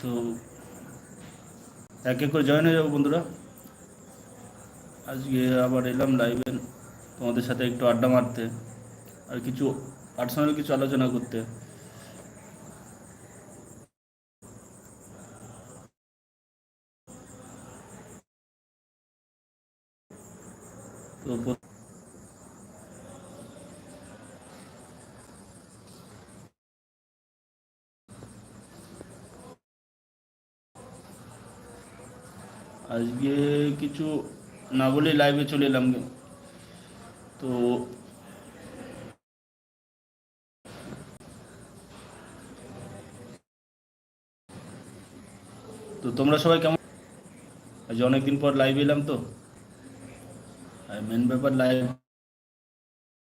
তো এক এক করে জয়েন হয়ে যাব বন্ধুরা। আজকে আবার এলাম লাইভে তোমাদের সাথে একটু আড্ডা মারতে আর কিছু পার্সোনাল কিছু আলোচনা করতে তো প্র- আজকে কিছু না বলে লাইভে চলে এলাম তো তো তোমরা সবাই কেমন? আজ অনেকদিন পর লাইভ এলাম তো। মেন ব্যাপার লাইভ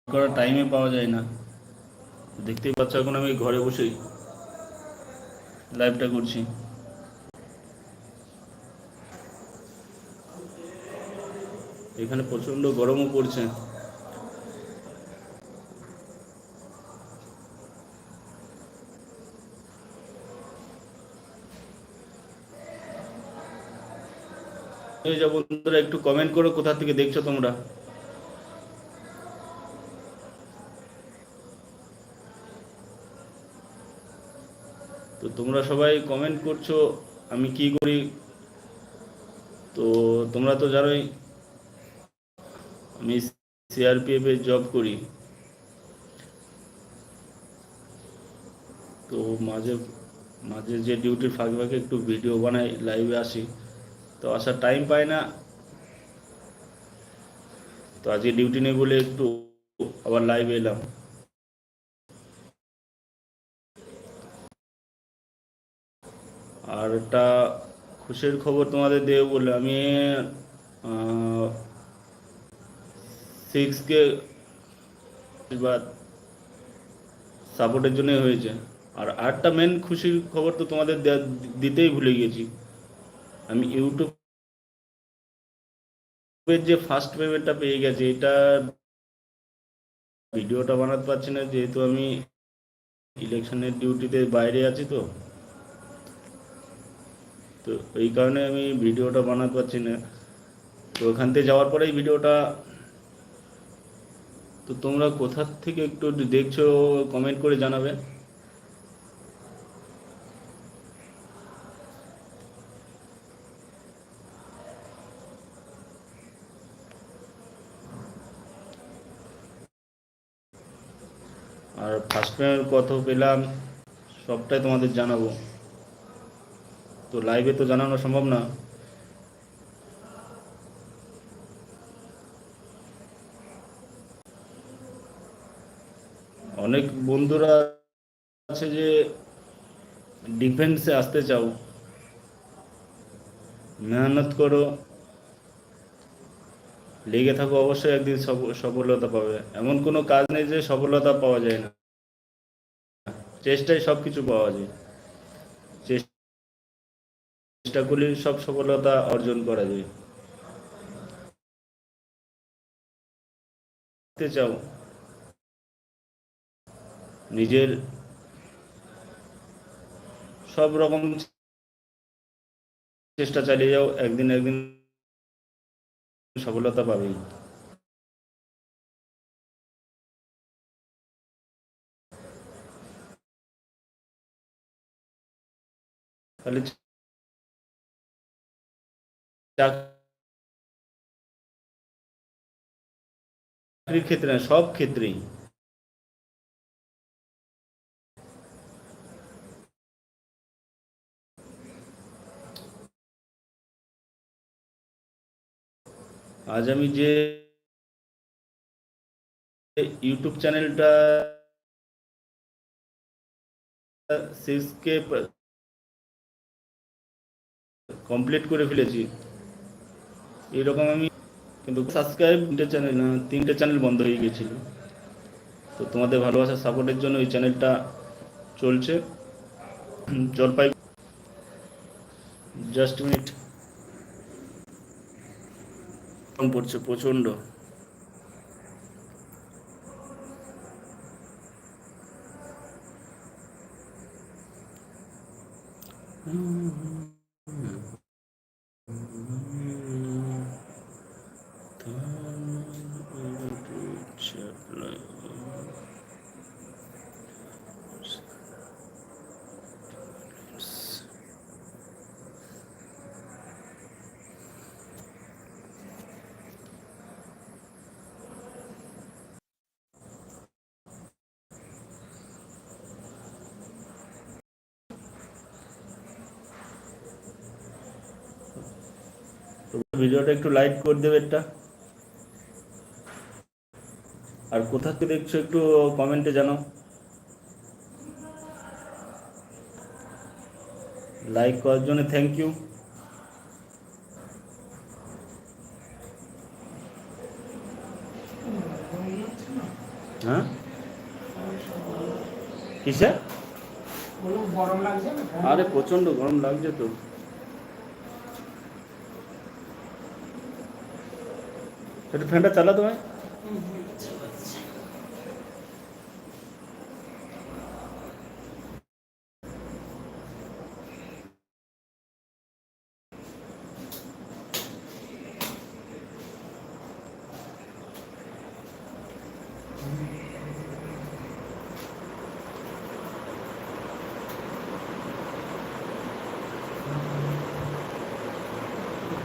করার টাইমে পাওয়া যায় না। দেখতেই পাচ্ছ, এখন আমি ঘরে বসেই লাইভটা করছি। এখানে প্রচণ্ড গরমও পড়ছে। বন্ধুরা, একটু কমেন্ট করো, কোথা থেকে দেখছ তোমরা? তো তোমরা সবাই কমেন্ট করছ, আমি কি করি? তো তোমরা তো জানোই আমি সিআরপিএফ জব করি। তো মাঝে মাঝে যে ডিউটির ফাঁকে ফাঁকে একটু ভিডিও বানাই লাইভে আসি। তো আসার টাইম পাই না। তো আজকে ডিউটি নেই বলে একটু আবার লাইভে এলাম। আর একটা খুশির খবর তোমাদের দেবো বলে আমি সিক্সকে বা সাপোর্টের জন্যই হয়েছে। আর আরেকটা মেন খুশির খবর তো তোমাদের দিতেই ভুলে গেছি। আমি ইউটিউবের যে ফার্স্ট পেমেন্টটা পেয়ে গেছি, এটা ভিডিওটা বানাতে পারছি না, যেহেতু আমি ইলেকশনের ডিউটিতে বাইরে আছি তো। তো এই কারণে আমি ভিডিওটা বানাতে পারছি না। তো ওখান থেকে যাওয়ার পরেই ভিডিওটা তো তোমরা কোথা থেকে একটু দেখছ কমেন্ট করে জানাবে। আর ফার্স্ট পেমেন্ট কত পেলাম, সবটাই তোমাদের জানাব। তো লাইভে তো জানানো সম্ভব না। অনেক বন্ধুরা আছে যে ডিফেন্সে আসতে চাও, মেহনত করো, লেগে থাকো, অবশ্যই একদিন সফলতা পাবে। এমন কোনো কাজ নেই যে সফলতা পাওয়া যায় না। চেষ্টায় সব কিছু পাওয়া যায়। চেষ্টা করলে সব সফলতা অর্জন করা যায়। চাও। নিজের সব রকম চেষ্টা চালিয়ে যাও, একদিন একদিন সফলতা পাবেই। তাহলে চাকরির ক্ষেত্রে সব ক্ষেত্রেই আজ আমি যে ইউটিউব চ্যানেলটা সিক্সকে কমপ্লিট করে ফেলেছি, এরকম আমি কিন্তু সাবস্ক্রাইব তিনটে চ্যানেল না, তিনটে চ্যানেল বন্ধ হয়ে গেছিল। তো তোমাদের ভালোবাসার সাপোর্টের জন্য এই চ্যানেলটা চলছে। জলপাই জাস্ট মিনিট পড়ছে প্রচণ্ড। তো ভিডিওটা একটু লাইক করে দেবে এটা আর কোথা থেকে দেখছ একটু কমেন্টে জানাও। লাইক করার জন্য থ্যাংক ইউ হ্যাঁ? কিসে? গরম লাগছে আরে প্রচণ্ড গরম লাগছে তো। একটু ফ্যানটা চালা তোমায়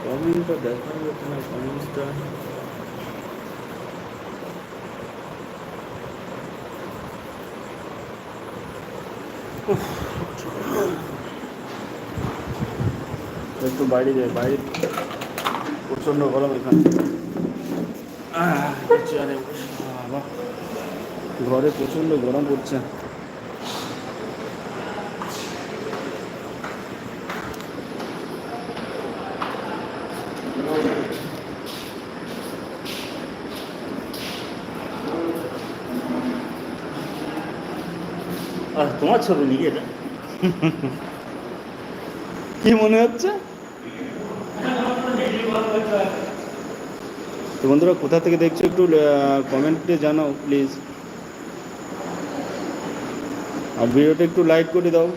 কমেন্টটা দেখা যাচ্ছে একটু বাইরে যাই বাইরে প্রচণ্ড গরম এখানে আহ, চেয়ারে বসে, বাবা। ঘরে প্রচণ্ড গরম পড়ছে আহ, তোমার ছবি নাকি এটা কি মনে হচ্ছে তো বন্ধুরা, কোথা থেকে দেখছ একটু কমেন্টে জানাও প্লিজ আর ভিডিওটা একটু লাইক করে দাও।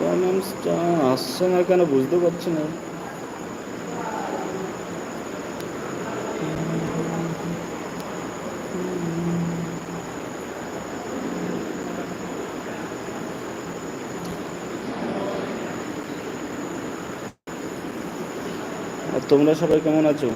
কমেন্টসটা আসছে না কেন, বুঝতে পারছি না। তোমরা সবাই কেমন আছো?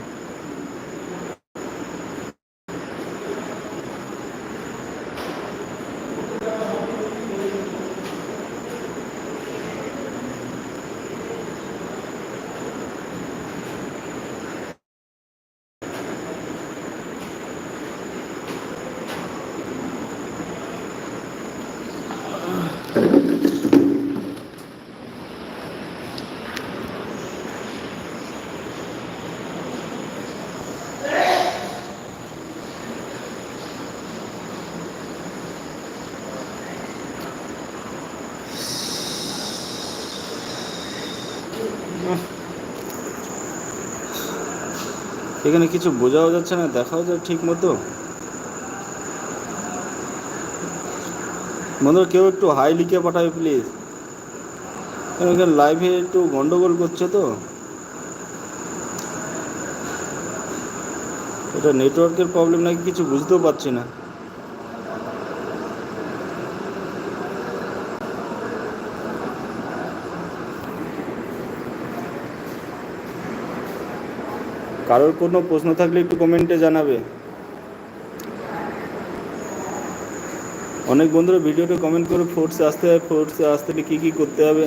এখানে কিছু বোঝাও যাচ্ছে না, দেখাও যায় ঠিক মতো। বন্ধুরা, কেউ একটু হাই লিখে পাঠাবে প্লিজ এখানে লাইভে একটু গন্ডগোল করছে তো। এটা নেটওয়ার্কের প্রবলেম নাকি কিছু বুঝতেও পারছি না। কারোর কোনো প্রশ্ন থাকলে একটু কমেন্টে জানাবে। অনেক বন্ধুরা ভিডিওটা কমেন্ট করে ফোর্সে আসতে হবে ফোর্সে আসতে কী কী করতে হবে?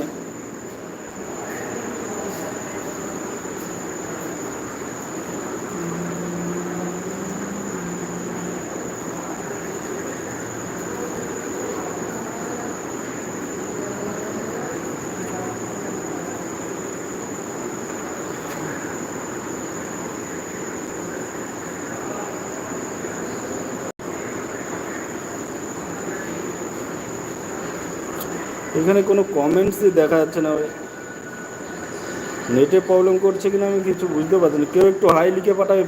এখানে কোনো কমেন্টসই দেখা যাচ্ছে না নেটে প্রবলেম করছে কিনা আমি কিছু বুঝতে পারছি না। কেউ একটু হাই লিখে পাঠাবে।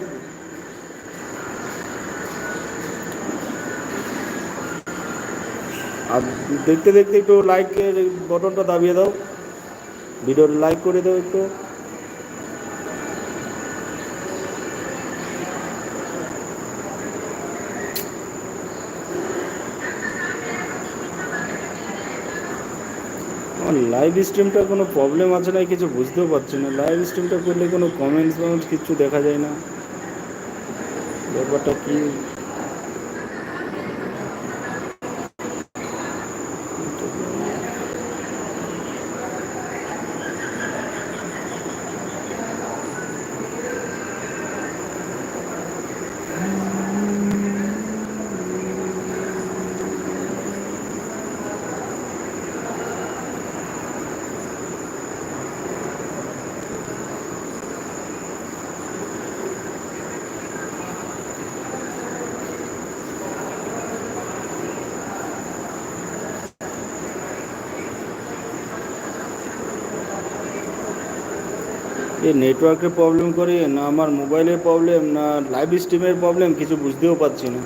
আর দেখতে দেখতে একটু লাইকের বটনটা দাবিয়ে দাও। ভিডিওটা লাইক করে দাও একটু। আমার লাইভ স্ট্রিমটা কোনো প্রবলেম আছে না, কিছু বুঝতেও পারছি না। লাইভ স্ট্রিমটা করলে কোনো কমেন্টস কিচ্ছু দেখা যায় না। ব্যাপারটা কি? এই নেটওয়ার্কের প্রবলেম করে, না আমার মোবাইলের প্রবলেম না লাইভ স্ট্রিমের প্রবলেম কিছু বুঝতেও পারছি না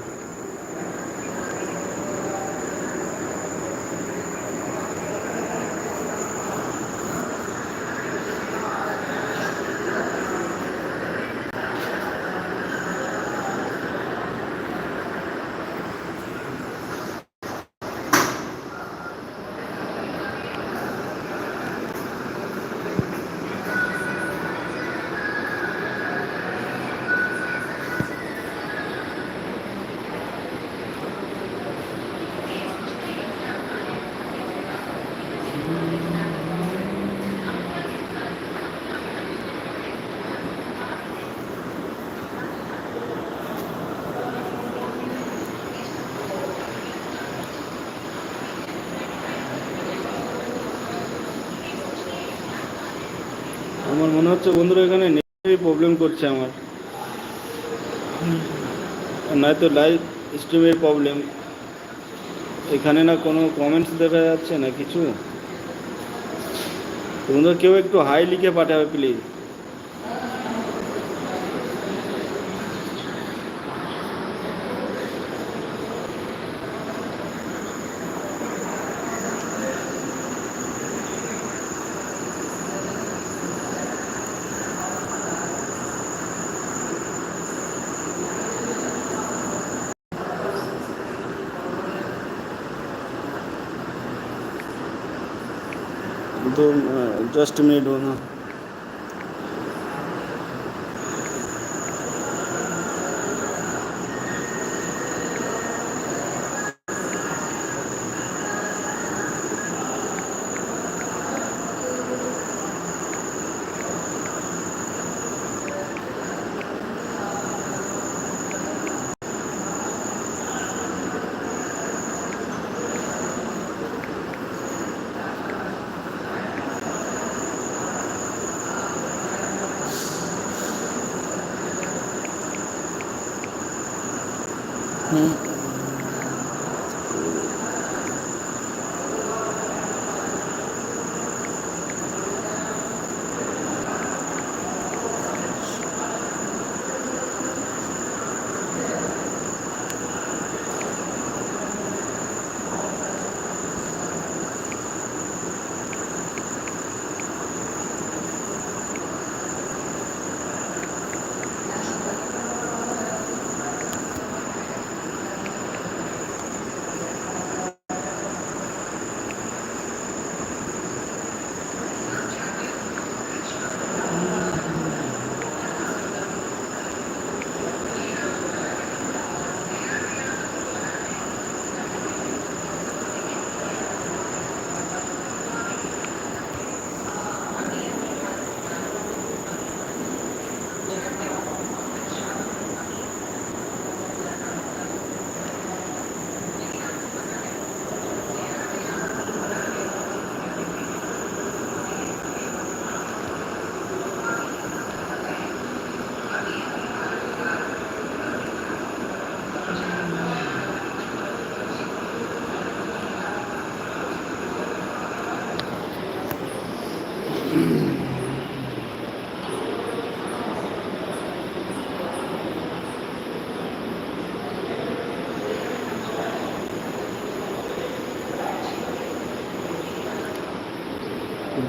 আমার মনে হচ্ছে, বন্ধুরা, এখানে নেটেরই প্রবলেম করছে আমার। নয়তো লাইভ স্ট্রিমের প্রবলেম এখানে না কোনো কমেন্টস দেখা যাচ্ছে না কিছু? বন্ধুরা, কেউ একটু হাই লিখে পাঠাবে প্লিজ दो जस्ट मिनट होना me.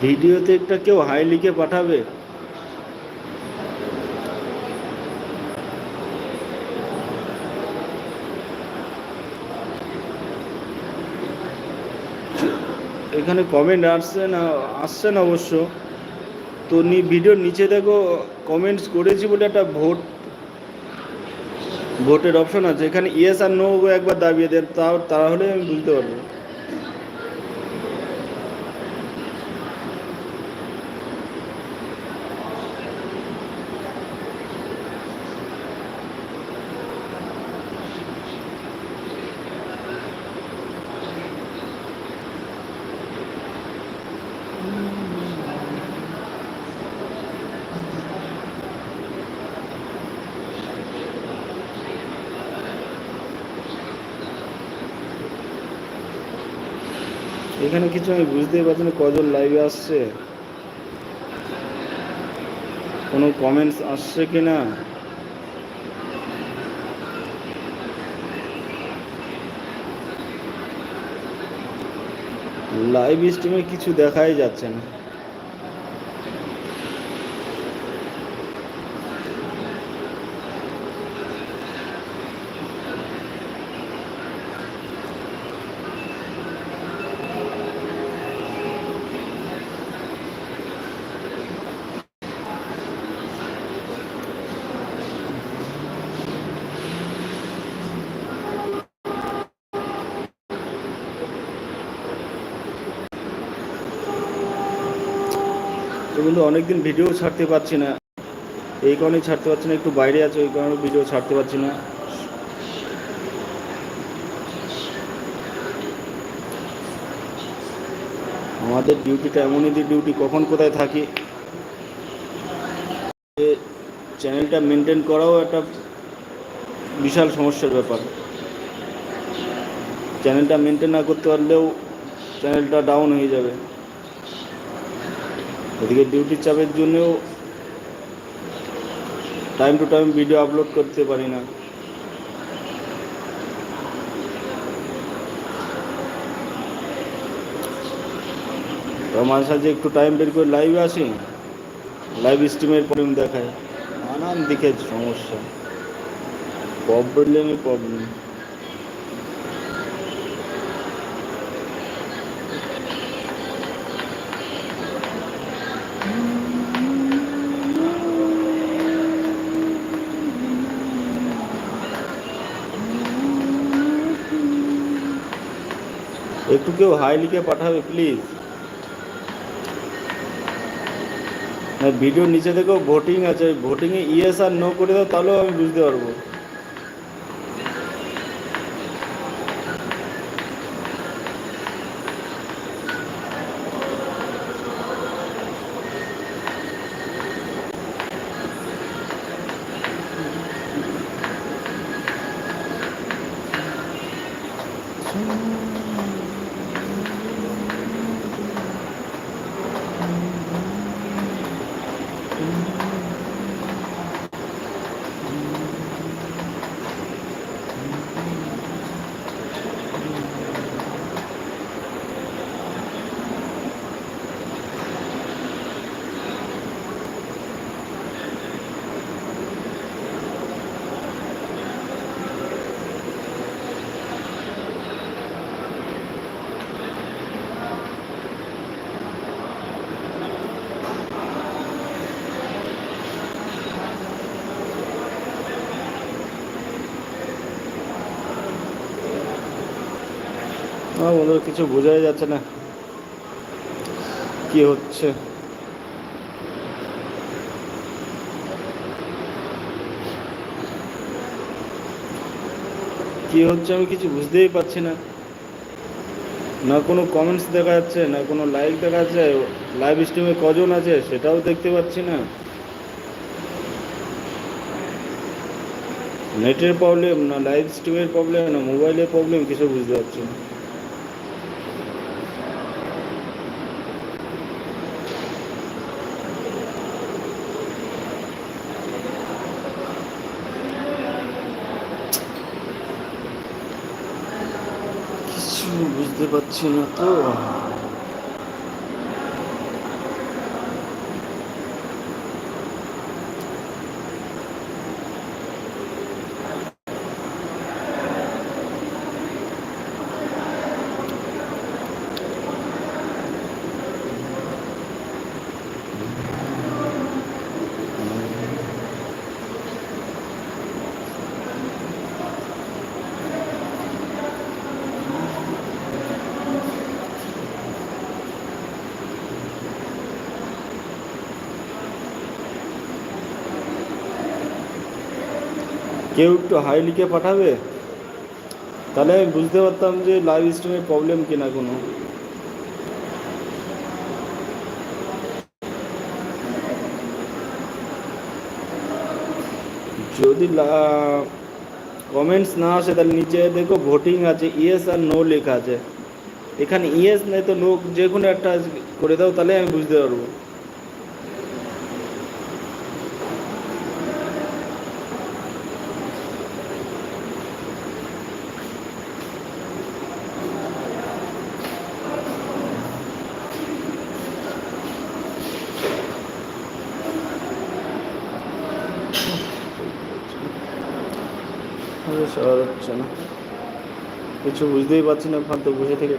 ভিডিওতে একটা কেউ হাই লিখে পাঠাবে? এখানে কমেন্ট আসছে না আসছে না অবশ্য। তো নি ভিডিওর নিচে দেখো কমেন্টস করেছি বলে একটা ভোট ভোটের অপশন আছে। এখানে ইয়েস আর নো একবার দাবিয়ে দেন তাহলে আমি বুঝতে পারব। এখানে কিছু আমি বুঝতেই পারছি না, কজন লাইভে আসছে? কোনো কমেন্টস আসছে কি না? লাইভ স্ট্রিমে কিছু দেখাই যাচ্ছে না। তো অনেকদিন ভিডিও ছাড়তে পারছি না। এই কারণে ছাড়তে পারছি না, একটু বাইরে আছে ওই কারণে ভিডিও ছাড়তে পারছি না। আমাদের ডিউটিটা এমনই ডিউটি কখন কোথায় থাকি? চ্যানেলটা মেনটেন করাও একটা বিশাল সমস্যার ব্যাপার। চ্যানেলটা মেনটেন না করতে পারলেও চ্যানেলটা ডাউন হয়ে যাবে। এদিকে ডিউটির চাপের জন্যও time to time video upload করতে পারি না। তো মাঝে সাঝে একটু টাইম বের করে লাইভে আসি। লাইভ স্ট্রিমের প্রবলেম দেখায়। নানান দিকের সমস্যা। প্রবলেমই প্রবলেম একটু কেউ হাই লিখে পাঠাবে প্লিজ ভিডিও নিচে থেকেও ভোটিং আছে ভোটিংয়ে ইয়েস আর নো করে দাও, তাহলেও আমি বুঝতে পারব। আমার মনে কিছু বোঝাই যাচ্ছে না। কি হচ্ছে? কি হচ্ছে আমি কিছু বুঝতেই পারছি না। না কোনো কমেন্টস দেখা যাচ্ছে, না কোনো লাইক দেখা যাচ্ছে লাইভ স্ট্রিমে কজন আছে সেটাও দেখতে পাচ্ছি না। নেটের প্রবলেম না লাইভ স্ট্রিমের প্রবলেম না মোবাইলের প্রবলেম কিছু বুঝতে পারছি না। কিছু পাচ্ছি না তো। কেউ একটু হাই লিখে পাঠাবে? তাহলে আমি বুঝতে পারতাম যে লাইভ স্ট্রিমে প্রবলেম কিনা কোনো। যদি কমেন্টস না আসে, তাহলে নিচে দেখো ভোটিং আছে ইয়েস আর নো লেখা আছে। এখানে ইয়েস নেই তো লোক, যে কোনো একটা করে দাও, তাহলে আমি বুঝতে পারব আরে সবার হচ্ছে না কিছু বুঝতেই পারছি না ফালতু বসে থেকে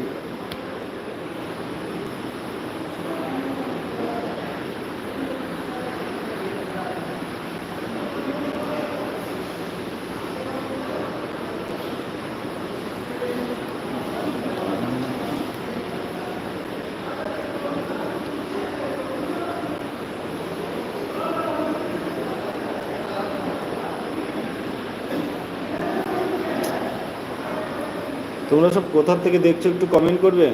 তোমরা সব কোথার থেকে দেখছ একটু কমেন্ট করবে?